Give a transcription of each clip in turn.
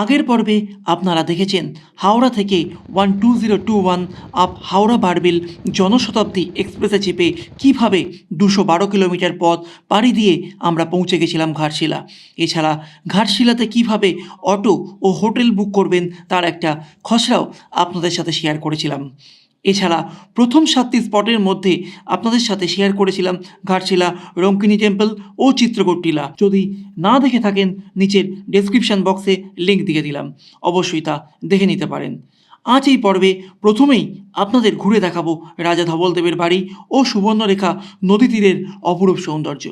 আগের পর্বে আপনারা দেখেছেন হাওড়া থেকে one two zero two one up Howrah Barbil Janshatabdi এক্সপ্রেসে চেপে কীভাবে দুশো বারো কিলোমিটার পথ পাড়ি দিয়ে আমরা পৌঁছে গেছিলাম ঘাটশিলা। এছাড়া ঘাটশিলাতে কীভাবে অটো ও হোটেল বুক করবেন তার একটা খসড়াও আপনাদের সাথে শেয়ার করেছিলাম। এছাড়া প্রথম সাতটি স্পটের মধ্যে আপনাদের সাথে শেয়ার করেছিলাম ঘাটশিলা, রঙ্কিনী টেম্পল ও চিত্রকূট টিলা যদি না দেখে থাকেন, নিচের ডেসক্রিপশন বক্সে লিঙ্ক দিয়ে দিলাম। অবশ্যই তা দেখে নিতে পারেন। আজ এই পর্বে প্রথমেই আপনাদের ঘুরে দেখাবো রাজা ধবলদেবের বাড়ি ও সুবর্ণরেখা নদী তীরের অপরূপ সৌন্দর্য।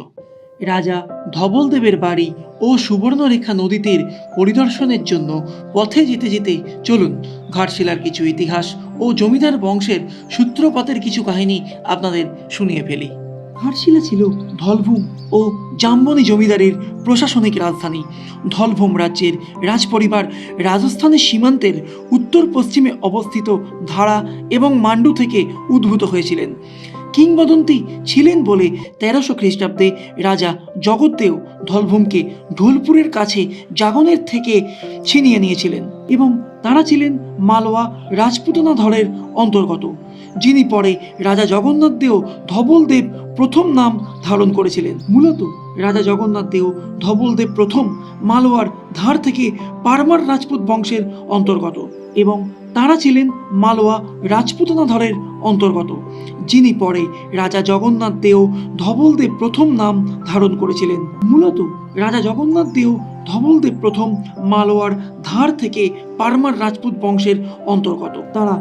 রাজা ধবলদেবের বাড়ি ও সুবর্ণরেখা নদী তীর পরিদর্শনের জন্য পথে যেতে যেতে চলুন, ঘাটশিলার কিছু ইতিহাস ও জমিদার বংশের সূত্রপাতের কিছু কাহিনী আপনাদের শুনিয়ে ফেলি। ঘাটশিলা ছিল ধলভূম ও জাম্বনি জমিদারের প্রশাসনিক রাজধানী। ধলভূম রাজ্যের রাজপরিবার রাজস্থানের সীমান্তের উত্তর পশ্চিমে অবস্থিত ধারা এবং মান্ডু থেকে উদ্ভূত হয়েছিলেন। কিংবদন্তি ছিলেন বলে তেরোশো খ্রিস্টাব্দে রাজা জগদ্দেও ধলভূমকে ঢোলপুরের কাছে জাগনের থেকে ছিনিয়ে নিয়েছিলেন এবং তারা ছিলেন মালওয়া রাজপুতনা ধরের অন্তর্গত, যিনি পরে রাজা জগন্নাথ দেও ধবলদেব প্রথম নাম ধারণ করেছিলেন। মূলত রাজা জগন্নাথ দেও ধবলদেব প্রথম মালওয়ার ধার থেকে পারমার রাজপুত বংশের অন্তর্গত এবং তারা ছিলেন মালওয়া রাজপুতনা ধরের অন্তর্গত, যিনি পরে রাজা জগন্নাথ দেও ধবলদেব প্রথম নাম ধারণ করেছিলেন। মূলত রাজা জগন্নাথ দেও ধবলদেব প্রথম মালওয়ার ধার থেকে পারমার রাজপুত বংশের অন্তর্গত। তারা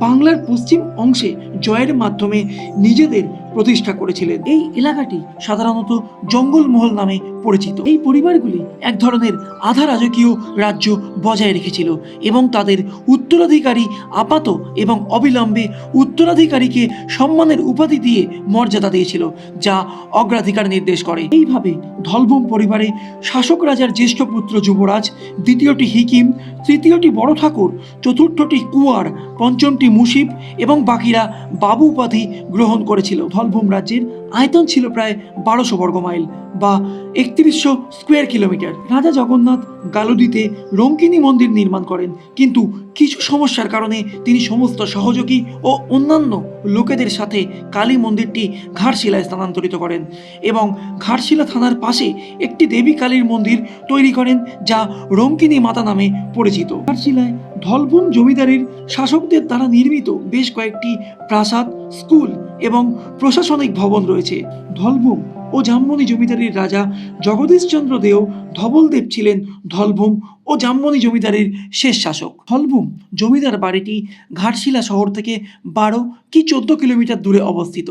বাংলার পশ্চিম অংশে জয়ের মাধ্যমে নিজেদের প্রতিষ্ঠা করেছিলেন। এই এলাকাটি সাধারণত জঙ্গলমহল নামে পরিচিত। এই পরিবারগুলি এক ধরনের আধা রাজকীয় রাজ্য বজায় রেখেছিল এবং তাদের উত্তরাধিকারী আপাত এবং অবিলম্বে উত্তরাধিকারীকে সম্মানের উপাধি দিয়ে মর্যাদা দিয়েছিল, যা অগ্রাধিকার নির্দেশ করে। এইভাবে ধলভূম পরিবারে শাসক রাজার জ্যেষ্ঠ পুত্র যুবরাজ, দ্বিতীয়টি হিকিম তৃতীয়টি বড় ঠাকুর, চতুর্থটি কুয়ার, পঞ্চমটি মুসিব এবং বাকিরা বাবু উপাধি গ্রহণ করেছিল। ধলভূম রাজ্যের আয়তন ছিল প্রায় বারোশো বর্গ মাইল বা একত্রিশশো স্কোয়ার কিলোমিটার। রাজা জগন্নাথ গালুদিতে রঙ্কিনী মন্দির নির্মাণ করেন। কিন্তু কিছু সমস্যার কারণে তিনি সমস্ত সহযোগী ও অন্যান্য লোকেদের সাথে কালী মন্দিরটি ঘাটশিলায় স্থানান্তরিত করেন এবং ঘাটশিলা থানার পাশে একটি দেবী কালীর মন্দির তৈরি করেন, যা রঙ্কিনী মাতা নামে পরিচিত। ঘাটশিলায় ধলভূম জমিদারের শাসকদের দ্বারা নির্মিত বেশ কয়েকটি প্রাসাদ, স্কুল এবং প্রশাসনিক ভবন রয়েছে। ধলভূম ও জামমনি জমিদারির রাজা জগদীশচন্দ্র দেও ধবলদেব ছিলেন ধলভূম ও জামমনি জমিদারির শেষ শাসক। ধলভূম জমিদার বাড়িটি ঘাটশিলা শহর থেকে বারো কি চোদ্দ কিলোমিটার দূরে অবস্থিত।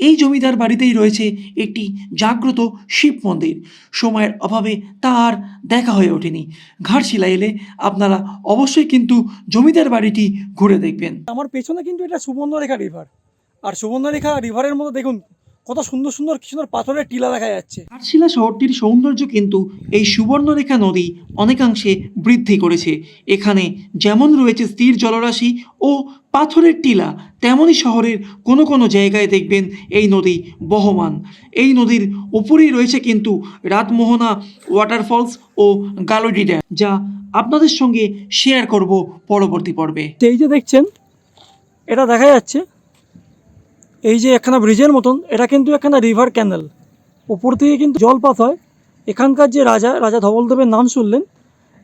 এই জমিদার বাড়িতেই রয়েছে একটি জাগ্রত শিব মন্দির। সময়ের অভাবে তা আর দেখা হয়ে ওঠেনি। ঘাটশিলা এলে আপনারা অবশ্যই কিন্তু জমিদার বাড়িটি ঘুরে দেখবেন। আমার পেছনে কিন্তু এটা সুবর্ণরেখা রিভার আর সুবর্ণরেখা রিভারের মধ্যে দেখুন কত সুন্দর সুন্দর কি সুন্দর পাথরের টিলা দেখা যাচ্ছে। ঘাটশিলা শহরটির সৌন্দর্য কিন্তু এই সুবর্ণরেখা নদী অনেকাংশে বৃদ্ধি করেছে। এখানে যেমন রয়েছে স্থির জলরাশি ও পাথরের টিলা তেমনই শহরের কোনো কোনো জায়গায় দেখবেন এই নদী বহমান। এই নদীর উপরেই রয়েছে কিন্তু রাতমোহনা ওয়াটারফলস ও গালোডি ড্যাম যা আপনাদের সঙ্গে শেয়ার করব পরবর্তী পর্বে। এই যে দেখছেন এটা দেখা যাচ্ছে এই যে একখানা ব্রিজের মতন, এটা কিন্তু একখানা রিভার ক্যানেল উপর থেকে কিন্তু জল পাস হয়। এখানকার যে রাজা রাজা ধবলদেবের নাম শুনলেন,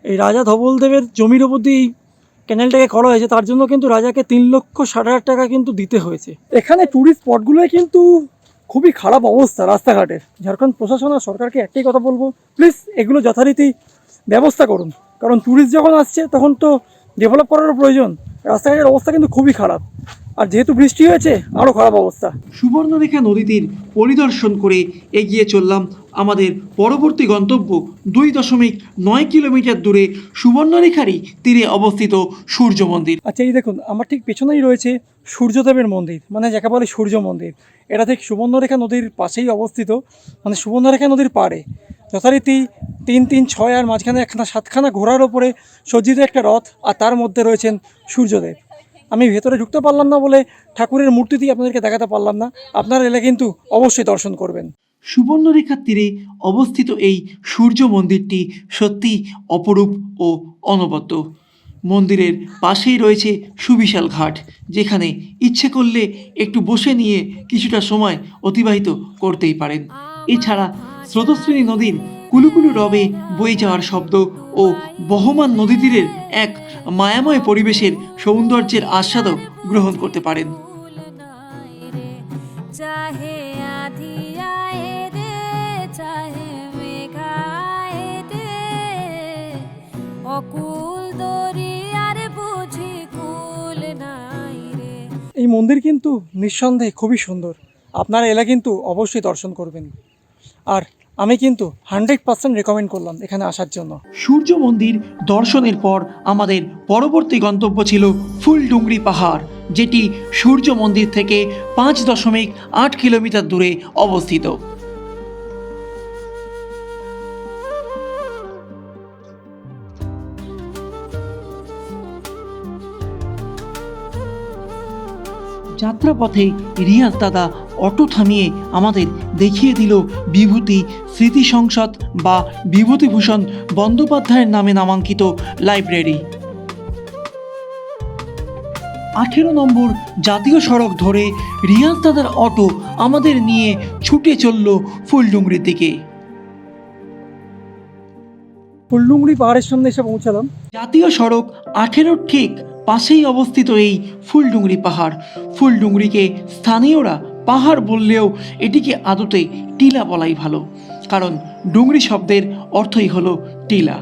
এই রাজা ধবলদেবের জমির ওপর দিয়ে এই ক্যানেলটাকে করা হয়েছে, তার জন্য কিন্তু রাজাকে তিন লক্ষ ষাট হাজার টাকা কিন্তু দিতে হয়েছে। এখানে ট্যুরিস্ট স্পটগুলোয় কিন্তু খুবই খারাপ অবস্থা রাস্তাঘাটের ঝাড়খণ্ড প্রশাসন আর সরকারকে একটাই কথা বলব প্লিজ এগুলো যথারীতি ব্যবস্থা করুন। কারণ ট্যুরিস্ট যখন আসছে, তখন তো ডেভেলপ করারও প্রয়োজন। রাস্তাঘাটের অবস্থা কিন্তু খুবই খারাপ। আর যেহেতু বৃষ্টি হয়েছে আরও খারাপ অবস্থা। সুবর্ণরেখা নদীতীর পরিদর্শন করে এগিয়ে চললাম আমাদের পরবর্তী গন্তব্য দুই দশমিক নয় কিলোমিটার দূরে সুবর্ণরেখারই তীরে অবস্থিত সূর্য মন্দির। আচ্ছা এই দেখুন আমার ঠিক পেছনেই রয়েছে সূর্যদেবের মন্দির মানে যাকে বলে সূর্য মন্দির। এটা ঠিক সুবর্ণরেখা নদীর পাশেই অবস্থিত মানে সুবর্ণরেখা নদীর পাড়ে। যথারীতি তিন তিন ছয় আর মাঝখানে একখানা সাতখানা ঘোড়ার ওপরে সজ্জিত একটা রথ আর তার মধ্যে রয়েছেন সূর্যদেব। আমি ভেতরে ঢুকতে পারলাম না বলে ঠাকুরের মূর্তিটি আপনাদেরকে দেখাতে পারলাম না। আপনারা এলে কিন্তু অবশ্যই দর্শন করবেন। সুবর্ণরেখার তীরে অবস্থিত এই সূর্য মন্দিরটি সত্যি অপরূপ ও অনবদ্য। মন্দিরের পাশেই রয়েছে সুবিশাল ঘাট, যেখানে ইচ্ছে করলে একটু বসে নিয়ে কিছুটা সময় অতিবাহিত করতেই পারেন। এছাড়া স্রোতস্বিনী নদীর কুলুকুলু রবে বয়ে যাওয়ার শব্দ ও বহমান নদী তীরের এক মায়াময় পরিবেশের সৌন্দর্যের আস্বাদও গ্রহণ করতে পারেন। চাহে চাহে বুঝি কুল নাই রে। এই মন্দির কিন্তু নিঃসন্দেহে খুবই সুন্দর। আপনারা এলা কিন্তু অবশ্যই দর্শন করবেন। আর আমি কিন্তু হান্ড্রেড পার্সেন্ট রেকমেন্ড করলাম এখানে আসার জন্য। সূর্য মন্দির দর্শনের পর আমাদের পরবর্তী গন্তব্য ছিল ফুলডুংরি পাহাড়, যেটি সূর্য মন্দির থেকে পাঁচ দশমিক আট কিলোমিটার দূরে অবস্থিত। যাত্রাপথে রিয়াজ দাদা অটো থামিয়ে আমাদের দেখিয়ে দিল বিভূতি স্মৃতি সংসদ বা বিভূতিভূষণ বন্দ্যোপাধ্যায়ের নামে নামাঙ্কিত লাইব্রেরি। আঠেরো নম্বর জাতীয় সড়ক ধরে রিয়াজ দাদার অটো আমাদের নিয়ে ছুটে চলল ফুলডুংরির দিকে। ফুলডুংরি পাহাড়ের সামনে এসে পৌঁছালাম। জাতীয় সড়ক আঠেরোর ঠিক পাশেই অবস্থিত এই ফুলডুংরি পাহাড়। ফুলডুংরিকে স্থানীয়রা পাহাড় বললেও এটিকে আদতে টিলা বলাই ভালো, কারণ ডুংরি শব্দের অর্থই হলো টিলা।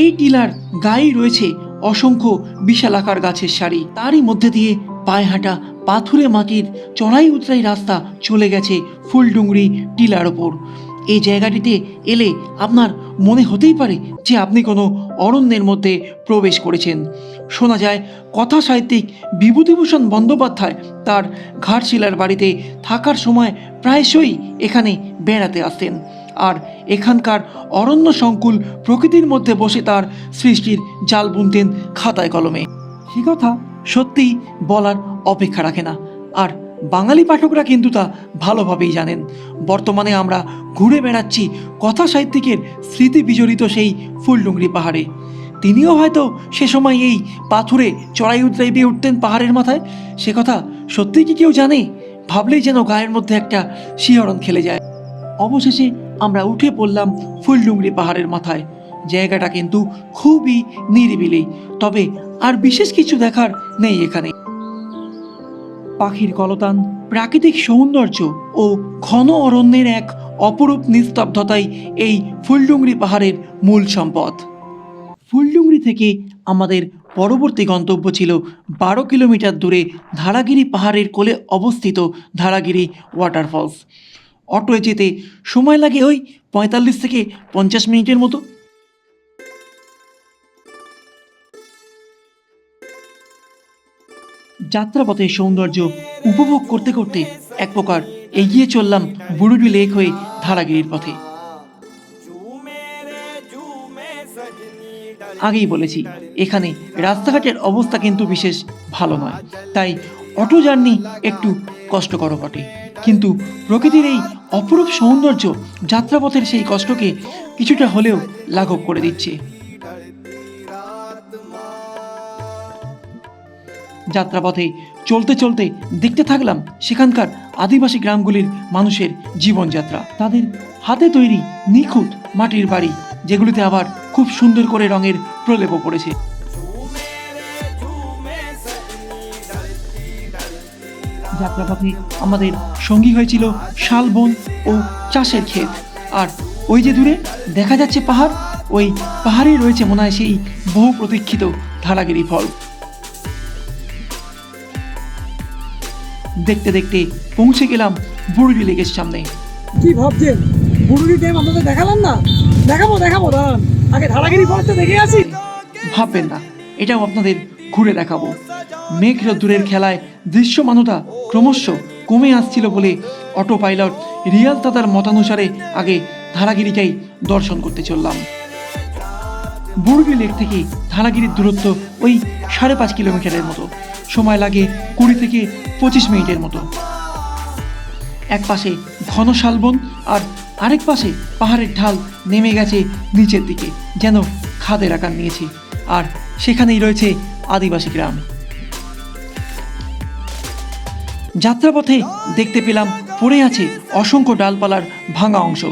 এই টিলার গায়ে রয়েছে অসংখ্য বিশালাকার গাছের সারি। তারই মধ্যে দিয়ে পায়ে হাঁটা পাথুরে মাটির চড়াই উতরাই রাস্তা চলে গেছে ফুলডুংরি টিলার ওপর। এই জায়গাটিতে এলে আপনার মনে হতেই পারে যে আপনি কোনো অরণ্যের মধ্যে প্রবেশ করেছেন। শোনা যায় কথা সাহিত্যিক বিভূতিভূষণ বন্দ্যোপাধ্যায় তার ঘাটশিলার বাড়িতে থাকার সময় প্রায়শই এখানে বেড়াতে আসতেন। আর এখানকার অরণ্য সংকুল প্রকৃতির মধ্যে বসে তার সৃষ্টির জাল বুনতেন খাতায় কলমে। সে কথা সত্যিই বলার অপেক্ষা রাখে না। আর বাঙালি পাঠকরা কিন্তু তা ভালোভাবেই জানেন। বর্তমানে আমরা ঘুরে বেড়াচ্ছি কথা সাহিত্যিকের স্মৃতি বিজড়িত সেই ফুলডুংরি পাহাড়ে। তিনিও হয়তো সে সময় এই পাথুরে চড়াই উতরাই পেয়ে উঠতেন পাহাড়ের মাথায়? সে কথা সত্যিই কি কেউ জানে? ভাবলেই যেন গায়ের মধ্যে একটা শিহরণ খেলে যায়। অবশেষে আমরা উঠে পড়লাম ফুলডুংরি পাহাড়ের মাথায়। জায়গাটা কিন্তু খুবই নিরিবিলি, তবে আর বিশেষ কিছু দেখার নেই এখানে। পাখির কলতান, প্রাকৃতিক সৌন্দর্য ও ঘন অরণ্যের এক অপরূপ নিস্তব্ধতাই এই ফুলডুংরি পাহাড়ের মূল সম্পদ। ফুলডুংরি থেকে আমাদের পরবর্তী গন্তব্য ছিল বারো কিলোমিটার দূরে ধারাগিরি পাহাড়ের কোলে অবস্থিত ধারাগিরি ওয়াটারফলস। অটোয় যেতে সময় লাগে ওই পঁয়তাল্লিশ থেকে পঞ্চাশ মিনিটের মতো। যাত্রাপথের সৌন্দর্য উপভোগ করতে করতে এক প্রকার এগিয়ে চললাম বুড়ুডি লেক হয়ে ধারাগিরির পথে। আগেই বলেছি, এখানে রাস্তাঘাটের অবস্থা কিন্তু বিশেষ ভালো নয়। তাই অটো জার্নি একটু কষ্টকর বটে। কিন্তু প্রকৃতির এই অপরূপ সৌন্দর্য যাত্রাপথের সেই কষ্টকে কিছুটা হলেও লাঘব করে দিচ্ছে। যাত্রাপথে চলতে চলতে দেখতে থাকলাম সেখানকার আদিবাসী গ্রামগুলির মানুষের জীবনযাত্রা। তাদের হাতে তৈরি নিখুঁত মাটির বাড়ি, যেগুলিতে আবার খুব সুন্দর করে রঙের প্রলেপও পড়েছে। যাত্রাপথে আমাদের সঙ্গী হয়েছিল শালবন ও চাষের ক্ষেত। আর ওই যে দূরে দেখা যাচ্ছে পাহাড়, ওই পাহাড়েই রয়েছে মনে হয় সেই বহু প্রতীক্ষিত ধারাগিরি ফল। দেখতে দেখতে পৌঁছে গেলাম বুড়ি লেকের সামনে। কি ভাবছেন? বুড়ুরি ড্যাম আপনাদের দেখালাম না। দেখাবো দেখাবো, দাঁড়ান। আগে ধারাগিরি দেখে আসি। ভাববেন না, এটাও আপনাদের ঘুরে দেখাবো। মেঘ খেলায় দৃশ্যমানতা ক্রমশ কমে আসছিল বলে অটো পাইলট রিয়াল দাদার মতানুসারে আগে ধারাগিরিকেই দর্শন করতে চললাম। বুড়গি লেক থেকে ধারাগিরির দূরত্ব ওই সাড়ে পাঁচ কিলোমিটারের মতো। সময় লাগে কুড়ি থেকে পঁচিশ মিনিটের মতো। এক পাশে ঘন শালবন আর আরেক পাশে পাহাড়ের ঢাল নেমে গেছে নিচের দিকে, যেন খাদের আকার নিয়েছে। আর সেখানেই রয়েছে আদিবাসী গ্রাম। যাত্রাপথে দেখতে পেলাম পড়ে আছে অসংখ্য ডালপালার ভাঙা অংশ।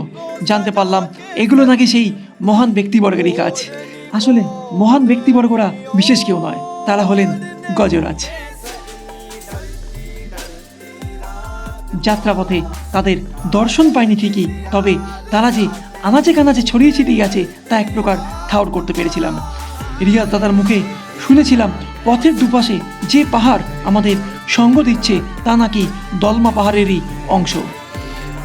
জানতে পারলাম এগুলো নাকি সেই মহান ব্যক্তিবর্গেরই কাজ। আসলে মহান ব্যক্তিবর্গরা বিশেষ কেউ নয়, তারা হলেন গজরাজ। যাত্রাপথে তাদের দর্শন পায়নি ঠিকই, তবে তারা যে আনাচে কানাচে ছড়িয়ে ছিটিয়ে গেছে তা এক প্রকার ঠাউর করতে পেরেছিলাম। রিয়াজ দাদার মুখে শুনেছিলাম, পথের দুপাশে যে পাহাড় আমাদের সঙ্গ দিচ্ছে তা নাকি দলমা পাহাড়েরই অংশ।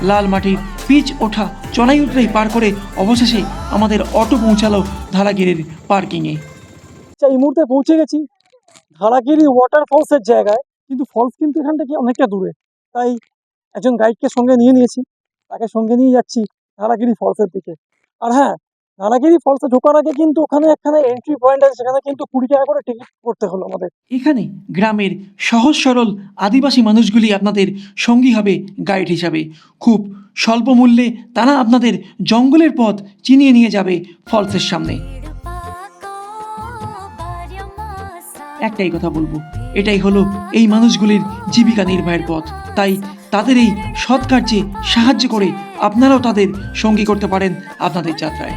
লাল মাটির পিচ ওঠা চড়াই উতরাই পার করে অবশেষে আমাদের অটো পৌঁছালো ধারাগিরির পার্কিংয়ে। আচ্ছা এই মুহূর্তে পৌঁছে গেছি ধারাগিরি ওয়াটার ফলসের জায়গায়, কিন্তু ফলস কিন্তু এখান থেকে অনেকটা দূরে। তাই একজন গাইডকে সঙ্গে নিয়ে নিয়েছি, তাকে সঙ্গে নিয়ে যাচ্ছি ধারাগিরি ফলসের দিকে। আর হ্যাঁ ধারাগিরি ফলসে ঢোকার আগে কিন্তু ওখানে একখানে এন্ট্রি পয়েন্ট আছে, সেখানে কিন্তু কুড়ি টাকা করে টিকিট করতে হলো আমাদের। এখানে গ্রামের সহজ সরল আদিবাসী মানুষগুলি আপনাদের সঙ্গী হবে গাইড হিসাবে। খুব স্বল্প মূল্যে তারা আপনাদের জঙ্গলের পথ চিনিয়ে নিয়ে যাবে ফলসের সামনে। একটাই কথা বলব, এটাই হলো এই মানুষগুলির জীবিকা নির্বাহের পথ। তাই তাদের এই সৎ কার্যে সাহায্য করে আপনারাও তাদের সঙ্গী করতে পারেন আপনাদের যাত্রায়।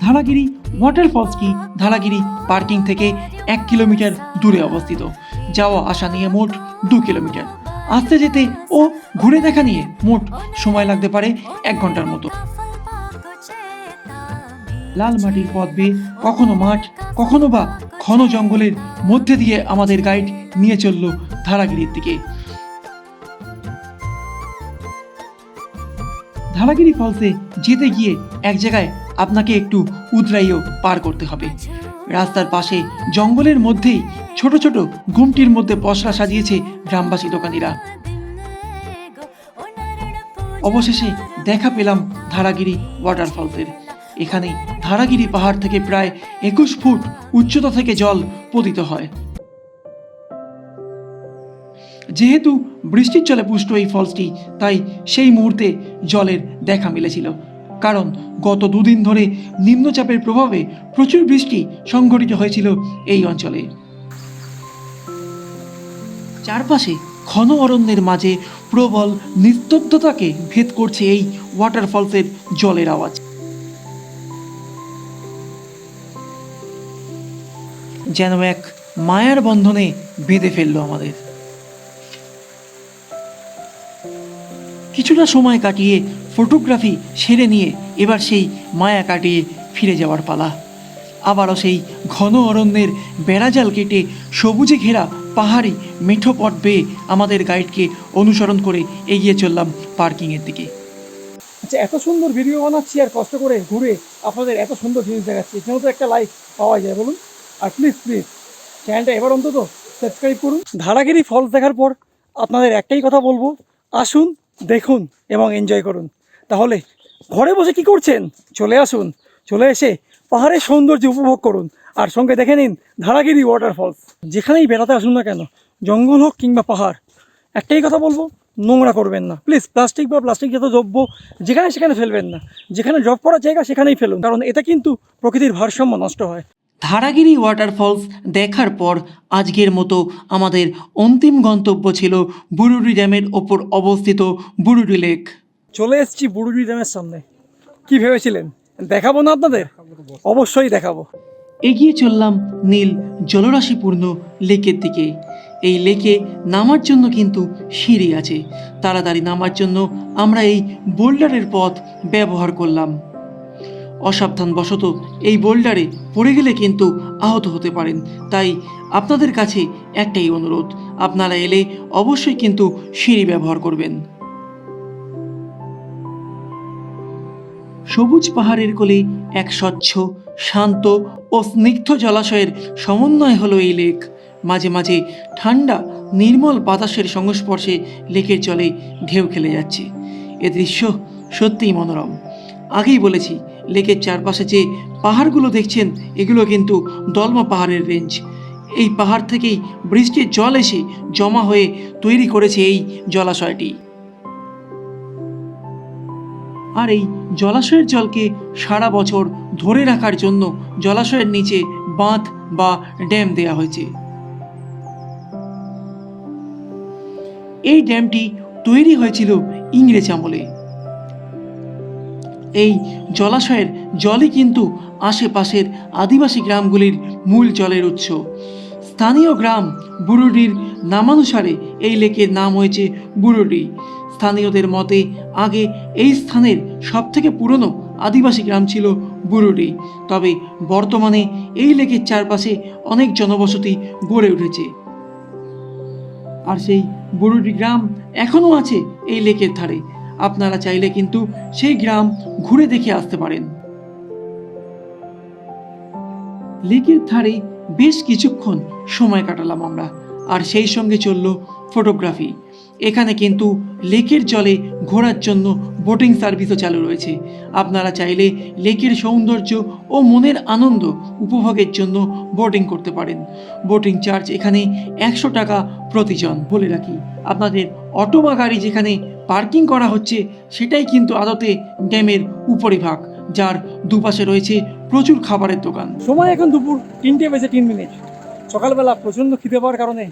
ধারাগিরি ওয়াটারফলসটি ধারাগিরি পার্কিং থেকে এক কিলোমিটার দূরে অবস্থিত। যাওয়া আসা নিয়ে মোট দু কিলোমিটার। আসতে যেতে ও ঘুরে দেখা নিয়ে মোট সময় লাগতে পারে এক ঘণ্টার মতো। লাল মাটির পথ বেয়ে কখনো মাঠ, কখনো বা ঘন জঙ্গলের মধ্যে দিয়ে আমাদের গাইড নিয়ে চলল ধারাগিরির দিকে। ধারাগিরি ফলসে যেতে গিয়ে এক জায়গায় আপনাকে একটু উদরাইও পার করতে হবে। রাস্তার পাশে জঙ্গলের মধ্যেই ছোট ছোট গুমটির মধ্যে পশরা সাজিয়েছে গ্রামবাসী দোকানিরা। অবশেষে দেখা পেলাম ধারাগিরি ওয়াটারফলসের এখানে ধারাগিরি পাহাড় থেকে প্রায় একুশ ফুট উচ্চতা থেকে জল পতিত হয়। যেহেতু বৃষ্টির জলে পুষ্ট এই ফলসটি, তাই সেই মুহূর্তে জলের দেখা মিলেছিল। কারণ গত দুদিন ধরে নিম্নচাপের প্রভাবে প্রচুর বৃষ্টি সংঘটিত হয়েছিল এই অঞ্চলে। চারপাশে ঘন অরণ্যের মাঝে প্রবল নিস্তব্ধতাকে ভেদ করছে এই ওয়াটারফলসের জলের আওয়াজ। যেন এক মায়ার বন্ধনে বেঁধে ফেলল আমাদের। কিছুটা সময় কাটিয়ে ফটোগ্রাফি সেরে নিয়ে এবার সেই মায়া কাটিয়ে ফিরে যাওয়ার পালা। আবারও সেই ঘন অরণ্যের বেড়াজাল কেটে সবুজে ঘেরা পাহাড়ি মেঠো পথ বেয়ে আমাদের গাইডকে অনুসরণ করে এগিয়ে চললাম পার্কিংয়ের দিকে। আচ্ছা এত সুন্দর ভিডিও বানাচ্ছি আর কষ্ট করে ঘুরে আপনাদের এত সুন্দর জিনিস দেখাচ্ছি। এখানেও তো একটা লাইক পাওয়া যায়, বলুন। আর প্লিজ প্লিজ চ্যানেলটা এবার অন্তত সাবস্ক্রাইব করুন। ধারাগিরি ফলস দেখার পর আপনাদের একটাই কথা বলব, আসুন, দেখুন এবং এনজয় করুন। তাহলে ঘরে বসে কি করছেন? চলে আসুন, চলে এসে পাহাড়ের সৌন্দর্য উপভোগ করুন আর সঙ্গে দেখে নিন ধারাগিরি ওয়াটারফলস যেখানেই বেড়াতে আসুন না কেন, জঙ্গল হোক কিংবা পাহাড়, একটাই কথা বলব, নোংরা করবেন না। প্লিজ প্লাস্টিক বা প্লাস্টিক জাতীয় দ্রব্য যেখানে সেখানে ফেলবেন না। যেখানে ড্রপ করার জায়গা সেখানেই ফেলুন, কারণ এটা কিন্তু প্রকৃতির ভারসাম্য নষ্ট হয়। ধারাগিরি ওয়াটারফলস দেখার পর আজকের মতো আমাদের অন্তিম গন্তব্য ছিল বুরুডি ড্যামের ওপর অবস্থিত বুরুডি লেক। চলে এসেছি বুড়ুডি ড্যামের সামনে। কি ভেবেছিলেন? দেখাবো না আপনাদের? অবশ্যই দেখাবো। এগিয়ে চললাম নীল জলরাশিপূর্ণ লেকের দিকে। এই লেকে নামার জন্য কিন্তু সিঁড়ি আছে। তাড়াতাড়ি নামার জন্য আমরা এই বোল্ডারের পথ ব্যবহার করলাম। অসাবধানবশত এই বোল্ডারে পড়ে গেলে কিন্তু আহত হতে পারেন। তাই আপনাদের কাছে একটাই অনুরোধ, আপনারা এলে অবশ্যই কিন্তু সিঁড়ি ব্যবহার করবেন। সবুজ পাহাড়ের কোলে এক স্বচ্ছ, শান্ত ও স্নিগ্ধ জলাশয়ের সমন্বয় হলো এই লেক। মাঝে মাঝে ঠান্ডা, নির্মল বাতাসের সংস্পর্শে লেকের জলে ঢেউ খেলে যাচ্ছে। এ দৃশ্য সত্যিই মনোরম। আগেই বলেছি লেকের চারপাশে যে পাহাড়গুলো দেখছেন, এগুলো কিন্তু দলমা পাহাড়ের রেঞ্জ এই পাহাড় থেকেই বৃষ্টির জল এসে জমা হয়ে তৈরি করেছে এই জলাশয়টি। আর এই জলাশয়ের জলকে সারা বছর ধরে রাখার জন্য জলাশয়ের নিচে বাঁধ বা ড্যাম দেয়া হয়েছে। এই ড্যামটি তৈরি হয়েছিল ইংরেজ আমলে। এই জলাশয়ের জলই কিন্তু আশেপাশের আদিবাসী গ্রামগুলির মূল জলের উৎস। স্থানীয় গ্রাম বুরুডির নামানুসারে এই লেকের নাম হয়েছে বুরুডি। স্থানীয়দের মতে আগে এই স্থানের সবথেকে পুরনো আদিবাসী গ্রাম ছিল বুরুডি। তবে বর্তমানে এই লেকের চারপাশে অনেক জনবসতি গড়ে উঠেছে। আর সেই বুরুডি গ্রাম এখনও আছে এই লেকের ধারে। আপনারা চাইলে কিন্তু সেই গ্রাম ঘুরে দেখে আসতে পারেন। লেকের ধারে বেশ কিছুক্ষণ সময় কাটালাম আমরা, আর সেই সঙ্গে চলল ফটোগ্রাফি। এখানে কিন্তু লেকের জলে ঘোরার জন্য বোটিং সার্ভিসও চালু রয়েছে। আপনারা চাইলে লেকের সৌন্দর্য ও মনের আনন্দ উপভোগের জন্য বোটিং করতে পারেন। বোটিং চার্জ এখানে একশো টাকা প্রতিজন। বলে রাখি, আপনাদের অটো বা গাড়ি যেখানে পার্কিং করা হচ্ছে, সেটাই কিন্তু আদতে ড্যামের উপরিভাগ, যার দুপাশে রয়েছে প্রচুর খাবারের দোকান। সময় এখন দুপুর তিনটে বেজে তিন মিনিট। সকালবেলা প্রচণ্ড খিদে পাওয়ার কারণে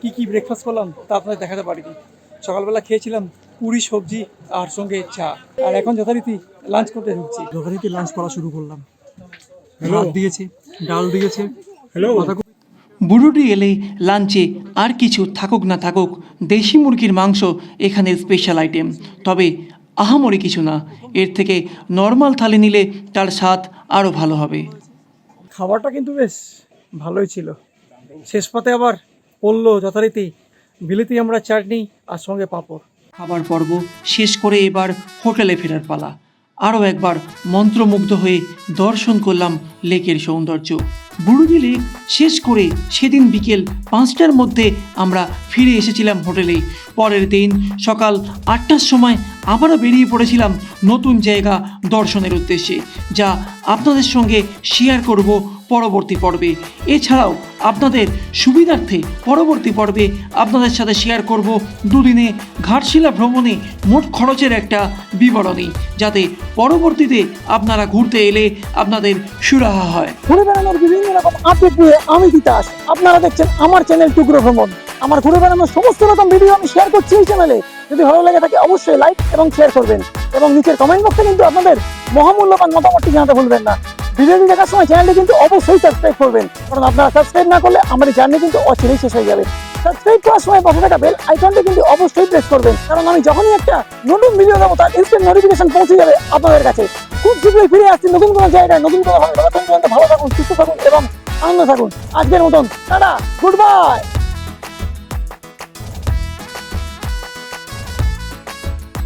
কি কি ব্রেকফাস্ট করলাম তা আপনাদের দেখাতে পারিনি। সকালবেলা খেয়েছিলাম পুরি সবজি আর সঙ্গে চা। আর এখন যথারীতি লাঞ্চ করতে ঢুকছি। যথারীতি লাঞ্চ করা শুরু করলাম। ভাত দিয়েছে ডাল দিয়েছে হ্যালো বুড়ুটি এলে লাঞ্চে আর কিছু থাকুক না থাকুক দেশি মুরগির মাংস এখানে স্পেশাল আইটেম তবে আহামরি কিছু না এর থেকে নর্মাল থালি নিলে তার স্বাদ আরও ভালো হবে। খাবারটা কিন্তু বেশ ভালোই ছিল। শেষ পথে আবার পড়ল যথারীতি। বিলিতি আমরা চাটনি আর সঙ্গে পাঁপড়। খাবার পর্ব শেষ করে এবার হোটেলে ফেরার পালা। আরও একবার মন্ত্রমুগ্ধ হয়ে দর্শন করলাম লেকের সৌন্দর্য। বুড়ুডি লেক শেষ করে সেদিন বিকেল পাঁচটার মধ্যে আমরা ফিরে এসেছিলাম হোটেলে। পরের দিন সকাল আটটার সময় আবারও বেরিয়ে পড়েছিলাম নতুন জায়গা দর্শনের উদ্দেশ্যে, যা আপনাদের সঙ্গে শেয়ার করব পরবর্তী পর্বে। এছাড়াও আপনাদের সুবিধার্থে পরবর্তী পর্বে আপনাদের সাথে শেয়ার করব দুদিনে ঘাটশিলা ভ্রমণে মোট খরচের একটা বিবরণী, যাতে পরবর্তীতে আপনারা ঘুরতে এলে আপনাদের সুরাহা হয়। ঘুরে বেড়ানোর বিভিন্ন রকম আপডেট নিয়ে আমি তিতাস আপনারা দেখছেন আমার চ্যানেল টুকরো ভ্রমণ। আমার ঘুরে বেড়ানোর সমস্ত রকম ভিডিও আমি শেয়ার করছি এই চ্যানেলে যদি ভালো লাগে থাকে অবশ্যই লাইক এবং শেয়ার করবেন। এবং নিচের কমেন্ট বক্সে কিন্তু আপনাদের মহামূল্যবান মতামতটি জানাতে ভুলবেন না। ভিডিওটি দেখার সময় চ্যানেলটি কিন্তু অবশ্যই সাবস্ক্রাইব করবেন। কারণ আপনারা সাবস্ক্রাইব না করলে আমার জার্নি কিন্তু অচিরেই শেষ হয়ে যাবে। সাবস্ক্রাইব করার সময় পাশে থাকা বেল আইকনটি কিন্তু অবশ্যই প্রেস করবেন। কারণ আমি যখনই একটা নতুন ভিডিও দেবো, তার ইনস্ট্যান্ট নোটিফিকেশন পৌঁছে যাবে আপনাদের কাছে। খুব শীঘ্রই ফিরে আসছি নতুন কোনো জায়গায়, নতুন কোনো ভালো থাকুন, সুস্থ থাকুন এবং আনন্দ থাকুন। আজকের মতন, টাটা গুড বাই